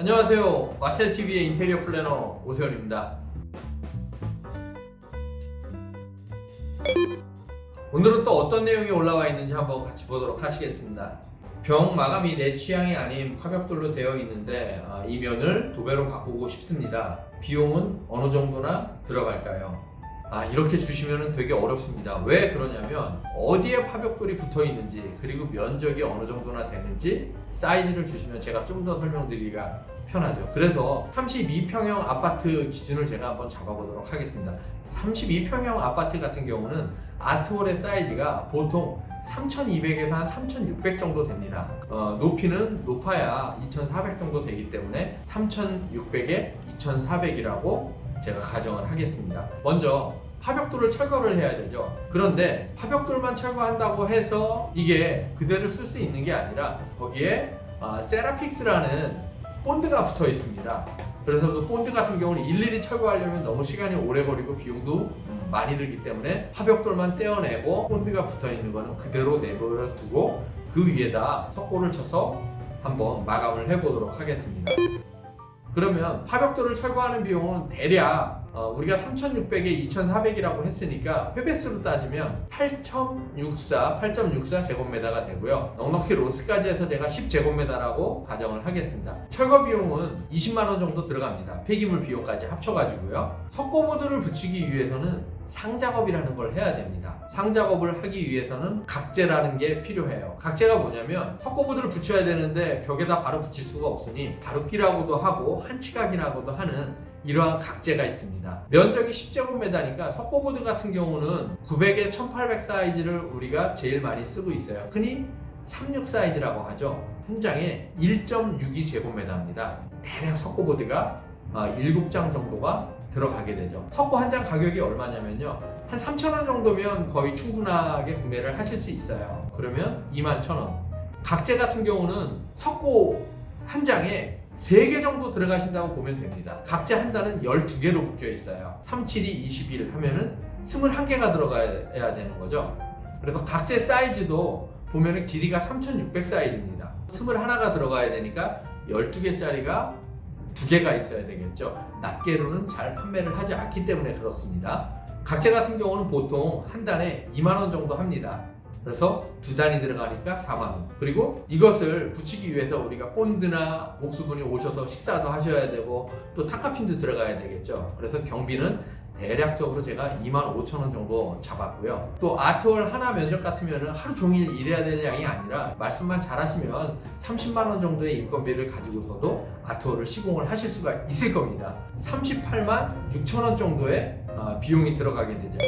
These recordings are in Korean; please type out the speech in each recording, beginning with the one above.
안녕하세요. 마셀TV의 인테리어 플래너 오세훈입니다. 오늘은 또 어떤 내용이 올라와 있는지 한번 같이 보도록 하시겠습니다. 병 마감이 내 취향이 아닌 화벽돌로 되어 있는데 아, 이 면을 도배로 바꾸고 싶습니다. 비용은 어느 정도나 들어갈까요? 아 이렇게 주시면 되게 어렵습니다. 왜 그러냐면 어디에 화벽돌이 붙어 있는지 그리고 면적이 어느 정도나 되는지 사이즈를 주시면 제가 좀 더 설명드리기가 편하죠. 그래서 32평형 아파트 기준을 제가 한번 잡아보도록 하겠습니다. 32평형 아파트 같은 경우는 아트홀의 사이즈가 보통 3200에서 한 3600 정도 됩니다. 어, 높이는 높아야 2400 정도 되기 때문에 3600에 2400이라고 제가 가정을 하겠습니다. 먼저 파벽돌을 철거를 해야 되죠. 그런데 파벽돌만 철거한다고 해서 이게 그대로 쓸 수 있는 게 아니라 거기에 아, 세라픽스라는 본드가 붙어 있습니다. 그래서 그 본드 같은 경우는 일일이 철거하려면 너무 시간이 오래 걸리고 비용도 많이 들기 때문에 파벽돌만 떼어내고 본드가 붙어 있는 거는 그대로 내버려 두고 그 위에다 석고를 쳐서 한번 마감을 해보도록 하겠습니다. 그러면 파벽돌을 철거하는 비용은 대략 어, 우리가 3,600에 2,400이라고 했으니까 회배수로 따지면 8.64, 8.64 제곱미터가 되고요. 넉넉히 로스까지 해서 제가 10제곱미터라고 가정을 하겠습니다. 철거 비용은 20만 원 정도 들어갑니다. 폐기물 비용까지 합쳐가지고요. 석고보드를 붙이기 위해서는 상작업이라는 걸 해야 됩니다. 상작업을 하기 위해서는 각재라는 게 필요해요. 각재가 뭐냐면 석고보드를 붙여야 되는데 벽에다 바로 붙일 수가 없으니 바루끼라고도 하고 한치각이라고도 하는 이러한 각재가 있습니다. 면적이 10제곱미터니까 석고보드 같은 경우는 900에 1800 사이즈를 우리가 제일 많이 쓰고 있어요. 흔히 36 사이즈라고 하죠. 한 장에 1.62 제곱미터입니다. 대략 석고보드가 7장 정도가 들어가게 되죠. 석고 한 장 가격이 얼마냐면요. 한 3,000원 정도면 거의 충분하게 구매를 하실 수 있어요. 그러면 21,000원. 각재 같은 경우는 석고 한 장에 3개 정도 들어가신다고 보면 됩니다. 각재 한 단은 12개로 묶여 있어요. 3, 7이 21 하면은 21개가 들어가야 되는 거죠. 그래서 각재 사이즈도 보면은 길이가 3600 사이즈입니다. 21가 들어가야 되니까 12개짜리가 두 개가 있어야 되겠죠. 낱개로는 잘 판매를 하지 않기 때문에 그렇습니다. 각재 같은 경우는 보통 한 단에 2만 원 정도 합니다. 그래서 두 단이 들어가니까 4만 원. 그리고 이것을 붙이기 위해서 우리가 본드나 옥수분이 오셔서 식사도 하셔야 되고 또 타카핀도 들어가야 되겠죠. 그래서 경비는 대략적으로 제가 2만 5천 원 정도 잡았고요. 또 아트홀 하나 면적 같으면 하루 종일 일해야 될 양이 아니라 말씀만 잘하시면 30만 원 정도의 인건비를 가지고서도 아트홀을 시공을 하실 수가 있을 겁니다. 38만 6천 원 정도의 어, 비용이 들어가게 되죠.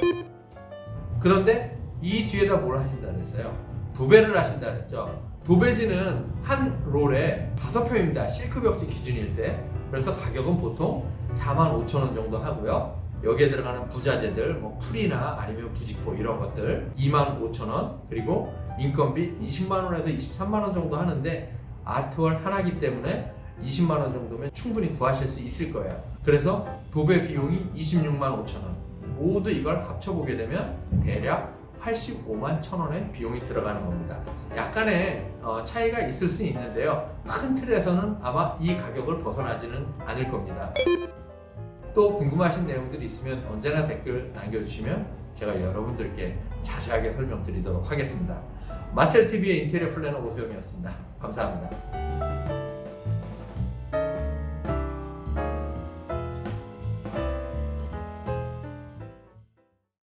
그런데 이 뒤에다 뭘 하신다 그랬어요? 도배를 하신다 그랬죠. 도배지는 한 롤에 다섯 평입니다. 실크 벽지 기준일 때. 그래서 가격은 보통 4만 5천 원 정도 하고요. 여기에 들어가는 부자재들, 뭐 풀이나 아니면 부직포 이런 것들 2만 5천 원 그리고 인건비 20만 원에서 23만 원 정도 하는데 아트월 하나기 때문에 20만 원 정도면 충분히 구하실 수 있을 거예요. 그래서 도배 비용이 26만 5천 원. 모두 이걸 합쳐보게 되면 대략 85만 천 원의 비용이 들어가는 겁니다. 약간의 어, 차이가 있을 수 있는데요. 큰 틀에서는 아마 이 가격을 벗어나지는 않을 겁니다. 또 궁금하신 내용들이 있으면 언제나 댓글 남겨주시면 제가 여러분들께 자세하게 설명드리도록 하겠습니다. 마셀TV의 인테리어 플래너 오세영이었습니다. 감사합니다.